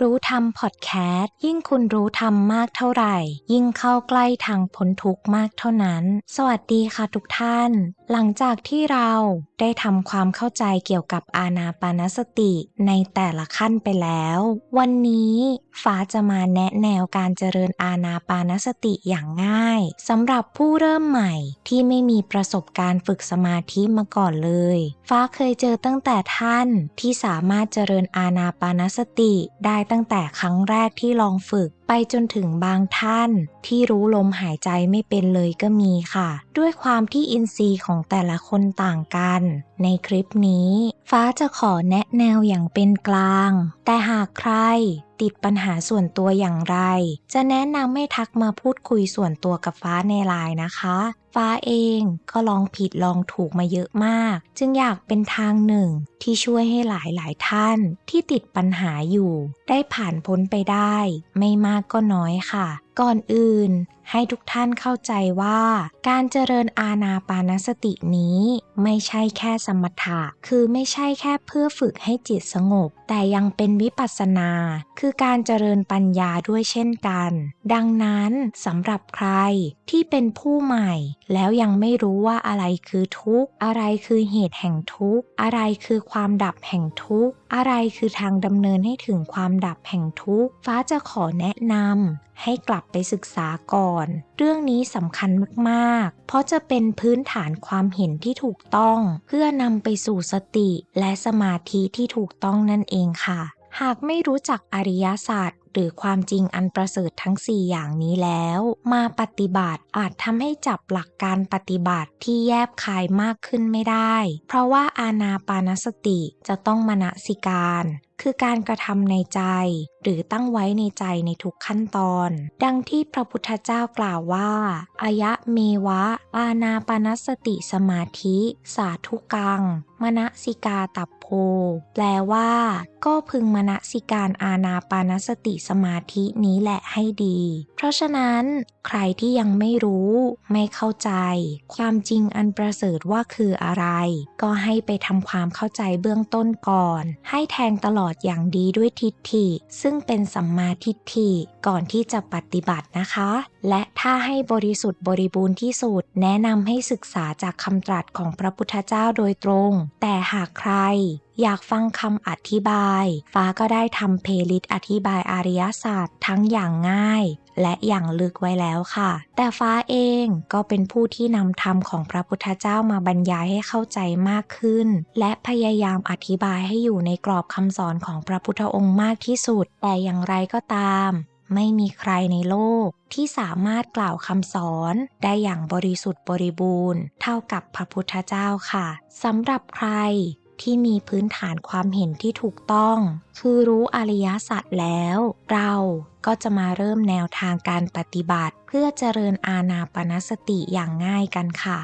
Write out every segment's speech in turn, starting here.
รู้ธรรมพอดแคสต์ยิ่งคุณรู้ธรรมมากเท่าไหร่ ยิ่งเข้าใกล้ทางพ้นทุกข์มากเท่านั้น สวัสดีค่ะทุกท่าน หลังจากที่เราได้ทำความเข้าใจเกี่ยวกับอานาปานสติในแต่ละขั้นไปแล้ว วันนี้ฟ้าจะมาแนะแนวการเจริญอานาปานสติอย่างง่ายสำหรับผู้เริ่มใหม่ที่ไม่มีประสบการณ์ฝึกสมาธิมาก่อนเลย ฟ้าเคยเจอตั้งแต่ท่านที่สามารถเจริญอานาปานสติได้ตั้งแต่ครั้งแรกที่ลองฝึกไปจนถึงบางท่านที่รู้ลมหายใจไม่เป็นเลยก็มีค่ะ ด้วยความที่อินทรีย์ของแต่ละคนต่างกัน ในคลิปนี้ ฟ้าจะขอแนะแนวอย่างเป็นกลาง แต่หากใครติดปัญหาส่วนตัวอย่างไร จะแนะนำให้ทักมาพูดคุยส่วนตัวกับฟ้าในไลน์นะคะ ฟ้าเองก็ลองผิดลองถูกมาเยอะมาก จึงอยากเป็นทางหนึ่ง ที่ช่วยให้หลายหลายท่านที่ติดปัญหาอยู่ ได้ผ่านพ้นไปได้ ไม่มากก็น้อยค่ะ ก่อนอื่น ให้ทุกท่านเข้าใจว่า การเจริญอาณาปานสตินี้ ไม่ใช่แค่สมถะ คือไม่ใช่แค่เพื่อฝึกให้จิตสงบ แต่ยังเป็นวิปัสสนา คือการเจริญปัญญาด้วยเช่นกัน ดังนั้นสำหรับใครที่เป็นผู้ใหม่ แล้วยังไม่รู้ว่าอะไรคือทุกข์ อะไรคือเหตุแห่งทุกข์ อะไรคือความดับแห่งทุกข์อะไรคือทางดำเนินให้ถึงความดับแห่งทุกข์ ฟ้าจะขอแนะนำให้กลับไปศึกษาก่อน เรื่องนี้สำคัญมาก ๆ เพราะจะเป็นพื้นฐานความเห็นที่ถูกต้อง เพื่อนำไปสู่สติและสมาธิที่ถูกต้องนั่นเองค่ะ หากไม่รู้จักอริยศาสตร์ หรือความจริงอันประเสริฐทั้ง 4 อย่างนี้แล้ว มาปฏิบัติอาจทำให้จับหลักการปฏิบัติที่แยบคายมากขึ้นไม่ได้ เพราะว่าอาณาปานสติจะต้องมนสิการคือการกระทำในใจ หรือตั้งไว้ในใจในทุกขั้นตอน ดังที่พระพุทธเจ้ากล่าวว่าอายะเมวะ อาณาปานสติสมาธิ สาธุกังมณสิกาตับโพ แปลว่า ก็พึงมณสิการอาณาปานสติสมาธินี้แหละให้ดี เพราะฉะนั้น ใครที่ยังไม่รู้ ไม่เข้าใจ ความจริงอันประเสริฐว่าคืออะไร ก็ให้ไปทำความเข้าใจเบื้องต้นก่อน ให้แทงตลอดอย่างดีด้วยทิฏฐิ ซึ่งเป็นสัมมาทิฏฐิก่อนที่จะปฏิบัตินะคะ และถ้าให้บริสุทธิ์บริบูรณ์ที่สุด แนะนำให้ศึกษาจากคำตรัสของพระพุทธเจ้าโดยตรงแต่หากใครอยากฟังคำอธิบาย ฟ้าก็ได้ทำเพลย์ลิสต์อธิบายอริยศาสตร์ทั้งอย่างง่ายและอย่างลึกไว้แล้วค่ะ แต่ฟ้าเองก็เป็นผู้ที่นำธรรมของพระพุทธเจ้ามาบรรยายให้เข้าใจมากขึ้น และพยายามอธิบายให้อยู่ในกรอบคำสอนของพระพุทธองค์มากที่สุด แต่อย่างไรก็ตาม ไม่มีใครในโลกที่สามารถกล่าวคำสอนได้อย่างบริสุทธิ์บริบูรณ์ เท่ากับพระพุทธเจ้าค่ะสำหรับใครที่มีพื้นฐานความเห็นที่ถูกต้อง คือรู้อริยสัจแล้ว เราก็จะมาเริ่มแนวทางการปฏิบัติ เพื่อเจริญอาณาปณสติอย่างง่ายกันค่ะ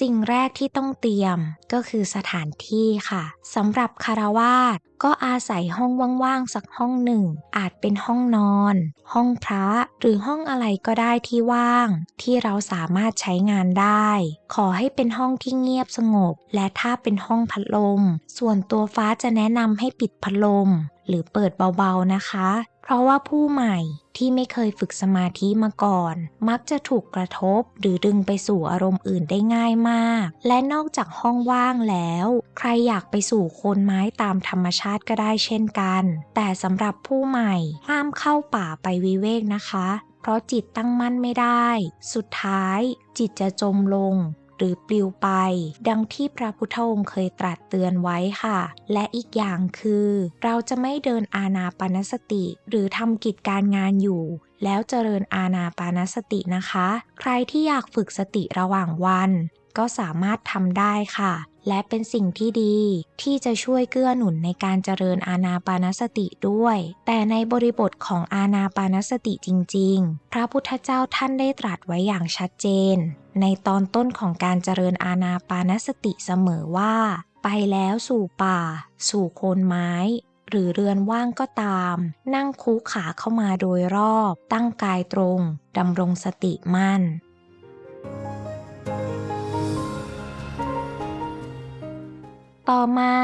สิ่งแรกที่ต้องเตรียมก็คือสถานที่ค่ะสำหรับคารวาสก็อาศัยห้องว่างๆสักห้องหนึ่ง อาจเป็นห้องนอน ห้องพระ หรือห้องอะไรก็ได้ที่ว่าง ที่เราสามารถใช้งานได้ ขอให้เป็นห้องที่เงียบสงบ และถ้าเป็นห้องพัดลม ส่วนตัวฟ้าจะแนะนำให้ปิดพัดลม หรือเปิดเบาๆนะคะ เพราะว่าผู้ใหม่ที่ไม่เคยฝึกสมาธิมาก่อน มักจะถูกกระทบหรือดึงไปสู่อารมณ์อื่นได้ง่ายมาก และนอกจากห้องว่างแล้ว ใครอยากไปสู่โคนไม้ตามธรรมชาติก็ได้เช่นกัน แต่สำหรับผู้ใหม่ห้ามเข้าป่าไปวิเวกนะคะ เพราะจิตตั้งมั่นไม่ได้ สุดท้าย จิตจะจมลง หรือปลิวไป ดังที่พระพุทธองค์เคยตรัสเตือนไว้ค่ะ และอีกอย่างคือ เราจะไม่เดินอาณาปณสติ หรือทำกิจการงานอยู่ แล้วเจริญอาณาปานสตินะคะ ใครที่อยากฝึกสติระหว่างวัน ก็สามารถทำได้ค่ะ และเป็นสิ่งที่ดีที่จะช่วยเกื้อหนุนในการเจริญอาณาปานสติด้วย แต่ในบริบทของอาณาปานสติจริง ๆ พระพุทธเจ้าท่านได้ตรัสไว้อย่างชัดเจน ในตอนต้นของการเจริญอาณาปานสติเสมอว่า ไปแล้วสู่ป่า สู่โคนไม้หรือเรือนว่างก็ตาม นั่งคูขาเข้ามาโดยรอบ ตั้งกายตรง ดำรงสติมั่น ต่อมา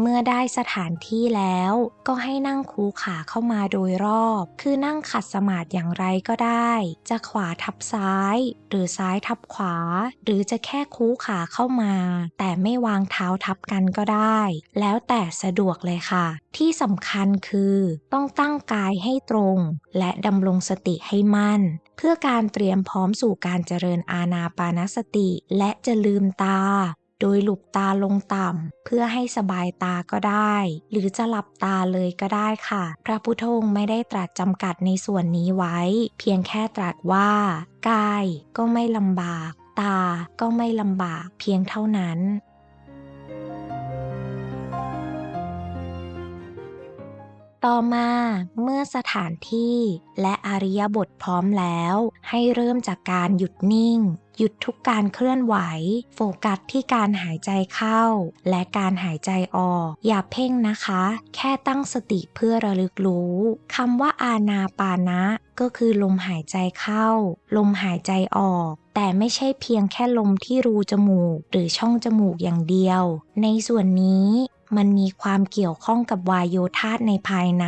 เมื่อได้สถานที่แล้วก็ให้นั่งคูขาเข้ามาโดยรอบ คือนั่งขัดสมาธิอย่างไรก็ได้ จะขวาทับซ้าย หรือซ้ายทับขวา หรือจะแค่คูขาเข้ามา แต่ไม่วางเท้าทับกันก็ได้ แล้วแต่สะดวกเลยค่ะ ที่สำคัญคือต้องตั้งกายให้ตรง และดำรงสติให้มั่น เพื่อการเตรียมพร้อมสู่การเจริญอาณาปานสติ และจะลืมตา โดยหลุบตาลงต่ำ เพื่อให้สบายตาก็ได้ หรือจะหลับตาเลยก็ได้ค่ะ พระพุทธองค์ไม่ได้ตรัสจำกัดในส่วนนี้ไว้ เพียงแค่ตรัสว่ากายก็ไม่ลำบาก ตาก็ไม่ลำบากเพียงเท่านั้น ต่อมาเมื่อสถานที่และอริยบทพร้อมแล้ว ให้เริ่มจากการหยุดนิ่ง หยุดทุกการเคลื่อนไหว โฟกัสที่การหายใจเข้า และการหายใจออก อย่าเพ่งนะคะ แค่ตั้งสติเพื่อระลึกรู้คำว่าอาณาปานะ ก็คือลมหายใจเข้า ลมหายใจออก แต่ไม่ใช่เพียงแค่ลมที่รูจมูก หรือช่องจมูกอย่างเดียว ในส่วนนี้ มันมีความเกี่ยวข้องกับวายโยธาตในภายใน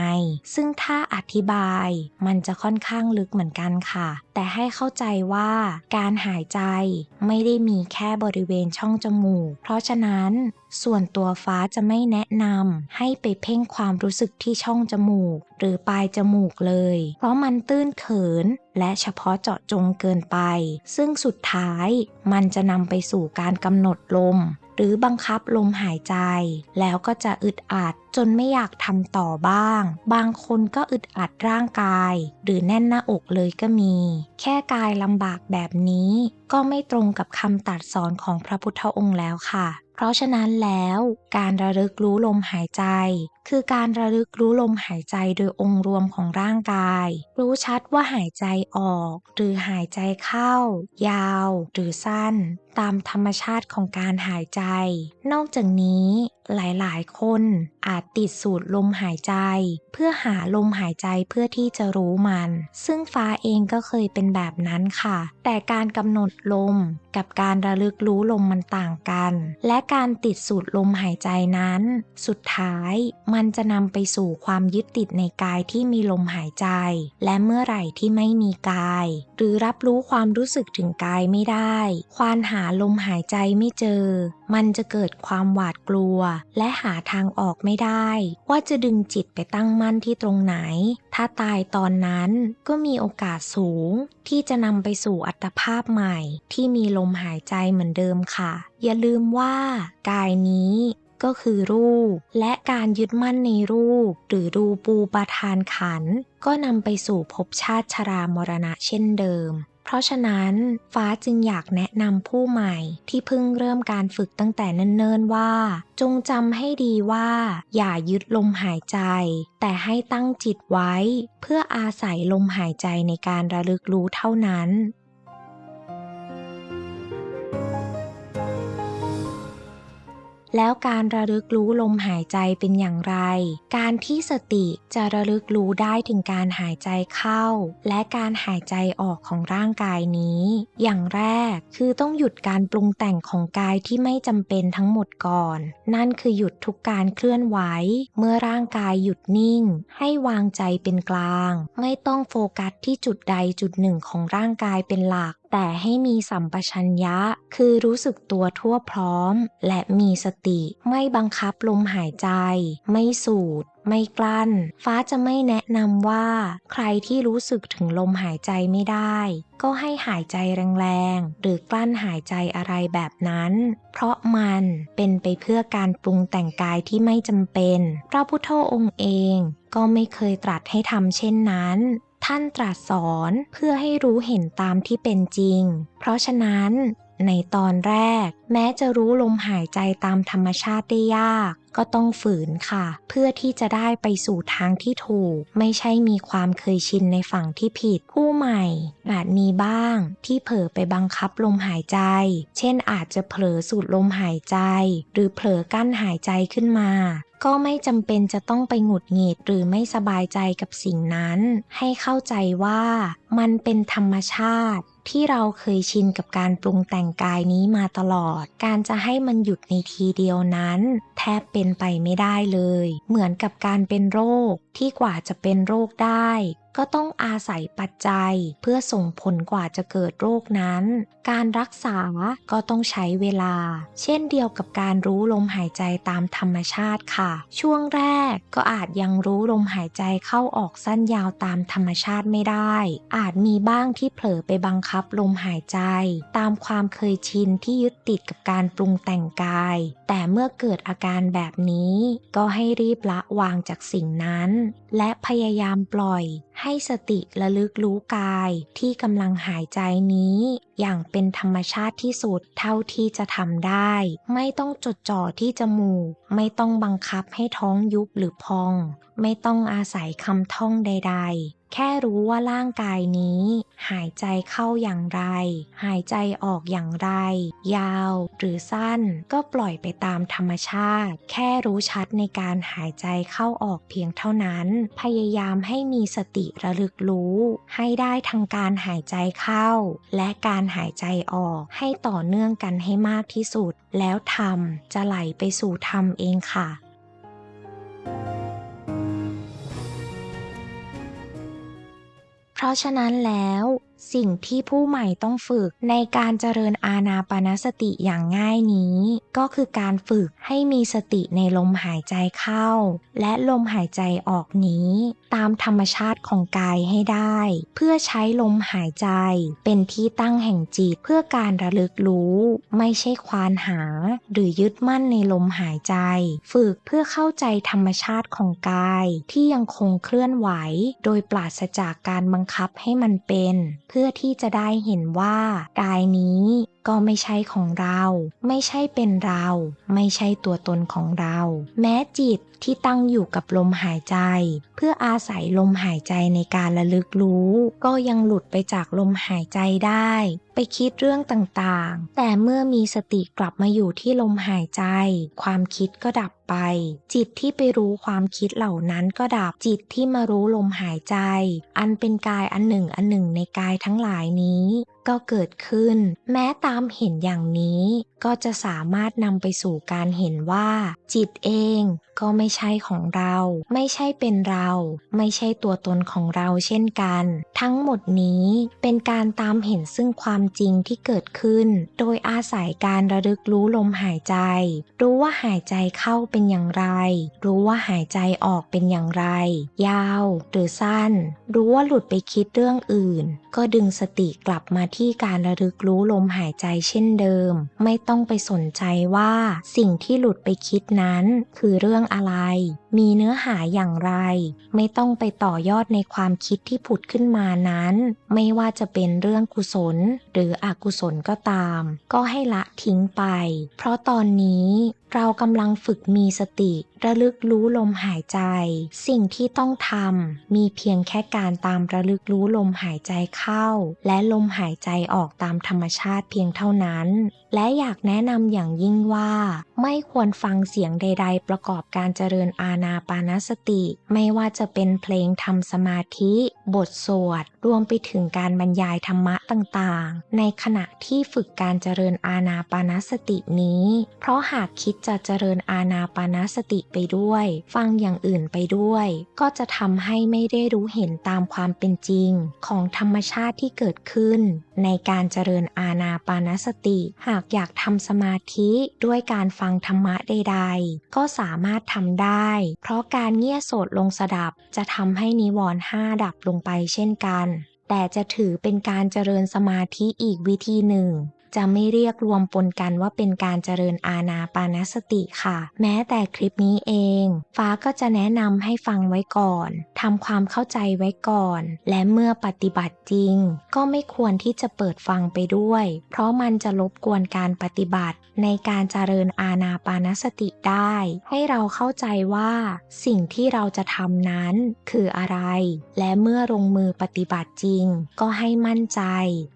ซึ่งถ้าอธิบายมันจะค่อนข้างลึกเหมือนกันค่ะ แต่ให้เข้าใจว่าการหายใจไม่ได้มีแค่บริเวณช่องจมูก เพราะฉะนั้นส่วนตัวฟ้าจะไม่แนะนำให้ไปเพ่งความรู้สึกที่ช่องจมูก หรือปลายจมูกเลย เพราะมันตื้นเขิน และเฉพาะเจาะจงเกินไป ซึ่งสุดท้ายมันจะนำไปสู่การกำหนดลม หรือบังคับลมหายใจ แล้วก็จะอึดอัดจนไม่อยากทำต่อบ้าง บางคนก็อึดอัดร่างกาย หรือแน่นหน้าอกเลยก็มี แค่กายลำบากแบบนี้ ก็ไม่ตรงกับคำตัดสอนของพระพุทธองค์แล้วค่ะ เพราะฉะนั้นแล้ว การระลึกรู้ลมหายใจ คือการระลึกรู้ลมหายใจโดยองค์รวมของร่างกาย รู้ชัดว่าหายใจออก หรือหายใจเข้า ยาว หรือสั้น ตามธรรมชาติของการหายใจ นอกจากนี้หลายๆ คนอาจติดสูตรลมหายใจ เพื่อหาลมหายใจเพื่อที่จะรู้มัน ซึ่งฟ้าเองก็เคยเป็นแบบนั้นค่ะ แต่การกำหนดลมกับการระลึกรู้ลมมันต่างกัน และการติดสูตรลมหายใจนั้น สุดท้ายมัันจะนำไปสู่ความยึดติดในกายที่มีลมหายใจ และเมื่อไหร่ที่ไม่มีกาย หรือรับรู้ความรู้สึกถึงกายไม่ได้ ควานหาลมหายใจไม่เจอ มันจะเกิดความหวาดกลัว และหาทางออกไม่ได้ ว่าจะดึงจิตไปตั้งมั่นที่ตรงไหน ถ้าตายตอนนั้นก็มีโอกาสสูง ที่จะนำไปสู่อัตภาพใหม่ ที่มีลมหายใจเหมือนเดิมค่ะ อย่าลืมว่ากายนี้ ก็คือรูป และการยึดมั่นในรูป หรือรูปูปาทานขัน ก็นำไปสู่ภพชาติชรามรณะเช่นเดิม เพราะฉะนั้น ฟ้าจึงอยากแนะนำผู้ใหม่ที่เพิ่งเริ่มการฝึกตั้งแต่เนิ่นๆว่า จงจำให้ดีว่า อย่ายึดลมหายใจ แต่ให้ตั้งจิตไว้ เพื่ออาศัยลมหายใจในการระลึกรู้เท่านั้น แล้วการระลึกรู้ลมหายใจเป็นอย่างไร การที่สติจะระลึกรู้ได้ถึงการหายใจเข้า และการหายใจออกของร่างกายนี้ อย่างแรกคือต้องหยุดการปรุงแต่งของกายที่ไม่จำเป็นทั้งหมดก่อน นั่นคือหยุดทุกการเคลื่อนไหว เมื่อร่างกายหยุดนิ่ง ให้วางใจเป็นกลาง ไม่ต้องโฟกัสที่จุดใดจุดหนึ่งของร่างกายเป็นหลัก แต่ให้มีสัมปชัญญะ คือรู้สึกตัวทั่วพร้อม และมีสติ ไม่บังคับลมหายใจ ไม่สูดไม่กลั้น ฟ้าจะไม่แนะนำว่า ใครที่รู้สึกถึงลมหายใจไม่ได้ ก็ให้หายใจแรงๆ หรือกลั้นหายใจอะไรแบบนั้น เพราะมันเป็นไปเพื่อการปรุงแต่งกายที่ไม่จำเป็น พระพุทธองค์เองก็ไม่เคยตรัสให้ทำเช่นนั้น ท่านตรัสสอนเพื่อให้รู้เห็นตามที่เป็นจริง เพราะฉะนั้นในตอนแรก แม้จะรู้ลมหายใจตามธรรมชาติได้ยาก ก็ต้องฝืนค่ะ เพื่อที่จะได้ไปสู่ทางที่ถูก ไม่ใช่มีความเคยชินในฝั่งที่ผิดผู้ใหม่ อาจมีบ้าง ที่เผลอไปบังคับลมหายใจ เช่นอาจจะเผลอสูดลมหายใจ หรือเผลอกั้นหายใจขึ้นมาก็ไม่จำเป็นจะต้องไปหงุดหงิดหรือไม่สบายใจกับสิ่งนั้น ให้เข้าใจว่ามันเป็นธรรมชาติ ที่เราเคยชินกับการปรุงแต่งกายนี้มาตลอด การจะให้มันหยุดในทีเดียวนั้น แทบเป็นเป็นไปไม่ได้เลย เหมือนกับการเป็นโรคที่กว่าจะเป็นโรคได้ ก็ต้องอาศัยปัจจัยเพื่อส่งผลกว่าจะเกิดโรคนั้น การรักษาก็ต้องใช้เวลา เช่นเดียวกับการรู้ลมหายใจตามธรรมชาติค่ะ ช่วงแรกก็อาจยังรู้ลมหายใจเข้าออกสั้นยาวตามธรรมชาติไม่ได้ อาจมีบ้างที่เผลอไปบังคับลมหายใจ ตามความเคยชินที่ยึดติดกับการปรุงแต่งกาย แต่เมื่อเกิดอาการแบบนี้ ก็ให้รีบละวางจากสิ่งนั้นและพยายามปล่อยให้สติระลึกรู้กายที่กำลังหายใจนี้ อย่างเป็นธรรมชาติที่สุดเท่าที่จะทำได้ ไม่ต้องจดจ่อที่จมูก ไม่ต้องบังคับให้ท้องยุบหรือพอง ไม่ต้องอาศัยคำท่องใด ๆ แค่รู้ว่าร่างกายนี้ หายใจเข้าอย่างไร หายใจออกอย่างไร ยาวหรือสั้นก็ปล่อยไปตามธรรมชาติ แค่รู้ชัดในการหายใจเข้าออกเพียงเท่านั้น พยายามให้มีสติระลึกรู้ ให้ได้ทั้งการหายใจเข้า และการหายใจออกให้ต่อเนื่องกันให้มากที่สุด แล้วธรรมจะไหลไปสู่ธรรมเองค่ะ เพราะฉะนั้นแล้ว สิ่งที่ผู้ใหม่ต้องฝึกในการเจริญอาณาปานสติอย่างง่ายนี้ ก็คือการฝึกให้มีสติในลมหายใจเข้า และลมหายใจออกนี้ ตามธรรมชาติของกายให้ได้ เพื่อใช้ลมหายใจ เป็นที่ตั้งแห่งจิตเพื่อการระลึกรู้ ไม่ใช่ควานหา หรือยึดมั่นในลมหายใจ ฝึกเพื่อเข้าใจธรรมชาติของกายที่ยังคงเคลื่อนไหว โดยปราศจากการบังคับให้มันเป็นเพื่อที่จะได้เห็นว่ากายนี้ก็ไม่ใช่ของเรา ไม่ใช่เป็นเรา ไม่ใช่ตัวตนของเรา แม้จิตที่ตั้งอยู่กับลมหายใจ เพื่ออาศัยลมหายใจในการระลึกรู้ ก็ยังหลุดไปจากลมหายใจได้ ไปคิดเรื่องต่างๆ แต่เมื่อมีสติกลับมาอยู่ที่ลมหายใจ ความคิดก็ดับไป จิตที่ไปรู้ความคิดเหล่านั้นก็ดับจิตที่มารู้ลมหายใจ อันเป็นกายอันหนึ่งอันหนึ่งในกายทั้งหลายนี้ ก็เกิดขึ้น แม้ตามเห็นอย่างนี้ ก็จะสามารถนำไปสู่การเห็นว่า จิตเองก็ไม่ใช่ของเรา ไม่ใช่เป็นเรา ไม่ใช่ตัวตนของเราเช่นกัน ทั้งหมดนี้เป็นการตามเห็นซึ่งความจริงที่เกิดขึ้น โดยอาศัยการระลึกรู้ลมหายใจ รู้ว่าหายใจเข้าเป็นอย่างไร รู้ว่าหายใจออกเป็นอย่างไร ยาวหรือสั้น รู้ว่าหลุดไปคิดเรื่องอื่น ก็ดึงสติกลับมาที่การระลึกรู้ลมหายใจเช่นเดิม ไม่ต้องไปสนใจว่าสิ่งที่หลุดไปคิดนั้น คือเรื่องอะไร มีเนื้อหาอย่างไร ไม่ต้องไปต่อยอดในความคิดที่ผุดขึ้นมานั้น ไม่ว่าจะเป็นเรื่องกุศล หรืออกุศลก็ตาม ก็ให้ละทิ้งไป เพราะตอนนี้เรากำลังฝึกมีสติ ระลึกรู้ลมหายใจ สิ่งที่ต้องทำมีเพียงแค่การตามระลึกรู้ลมหายใจเข้าและลมหายใจออกตามธรรมชาติเพียงเท่านั้น และอยากแนะนำอย่างยิ่งว่า ไม่ควรฟังเสียงใด ๆ ประกอบการเจริญอาณาปานสติ ไม่ว่าจะเป็นเพลงทำสมาธิ บทสวด รวมไปถึงการบรรยายธรรมะต่างๆ ในขณะที่ฝึกการเจริญอาณาปานสตินี้ เพราะหากคิดจะเจริญอาณาปานสติไปด้วย ฟังอย่างอื่นไปด้วย ก็จะทำให้ไม่ได้รู้เห็นตามความเป็นจริง ของธรรมชาติที่เกิดขึ้น ในการเจริญอาณาปานสติ หากอยากทำสมาธิด้วยการฟังธรรมะใดๆ ก็สามารถทำได้ เพราะการเงี่ยโสดลงสดับจะทำให้นิวรณ์ห้าดับลงไปเช่นกัน แต่จะถือเป็นการเจริญสมาธิอีกวิธีหนึ่ง จะไม่เรียกรวมปนกันว่าเป็นการเจริญอาณาปานสติค่ะ แม้แต่คลิปนี้เอง ฟ้าก็จะแนะนำให้ฟังไว้ก่อนทำความเข้าใจไว้ก่อน และเมื่อปฏิบัติจริง ก็ไม่ควรที่จะเปิดฟังไปด้วย เพราะมันจะรบกวนการปฏิบัติในการเจริญอาณาปานสติได้ ให้เราเข้าใจว่า สิ่งที่เราจะทำนั้นคืออะไร และเมื่อลงมือปฏิบัติจริง ก็ให้มั่นใจ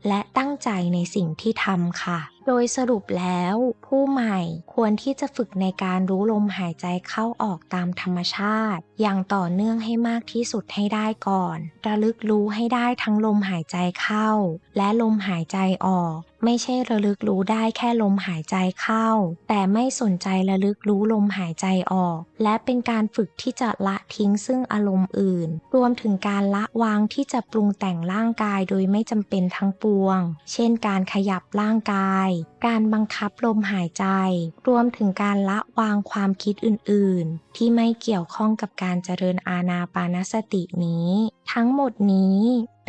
และตั้งใจในสิ่งที่ทำค่ะ ดยสรุปแล้ว ผู้ใหม่ควรที่จะฝึกในการรู้ลมหายใจเข้าออกตามธรรมชาติ อย่างต่อเนื่องให้มากที่สุดให้ได้ก่อน ระลึกรู้ให้ได้ทั้งลมหายใจเข้า และลมหายใจออก ไม่ใช่ระลึกรู้ได้แค่ลมหายใจเข้า แต่ไม่สนใจระลึกรู้ลมหายใจออก และเป็นการฝึกที่จะละทิ้งซึ่งอารมณ์อื่น รวมถึงการละวางที่จะปรุงแต่งร่างกายโดยไม่จำเป็นทั้งปวง เช่นการขยับร่างกายการบังคับลมหายใจ รวมถึงการละวางความคิดอื่นๆ ที่ไม่เกี่ยวข้องกับการเจริญอาณาปานสตินี้ ทั้งหมดนี้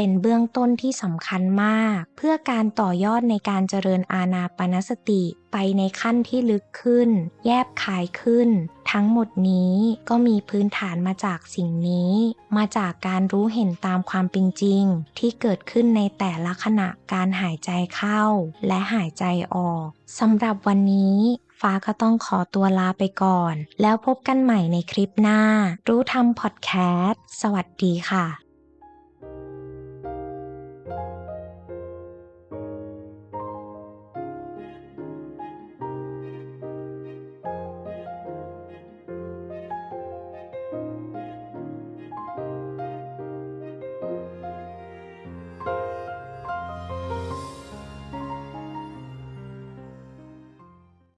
เป็นเบื้องต้นที่สำคัญมาก เพื่อการต่อยอดในการเจริญอาณาปานสติไปในขั้นที่ลึกขึ้น แยบขายขึ้น ทั้งหมดนี้ก็มีพื้นฐานมาจากสิ่งนี้ มาจากการรู้เห็นตามความเป็นจริง ที่เกิดขึ้นในแต่ละขณะการหายใจเข้า และหายใจออกสำหรับวันนี้ฟ้าก็ต้องขอตัวลาไปก่อน แล้วพบกันใหม่ในคลิปหน้า รู้ทำพอดแคสต์ สวัสดีค่ะ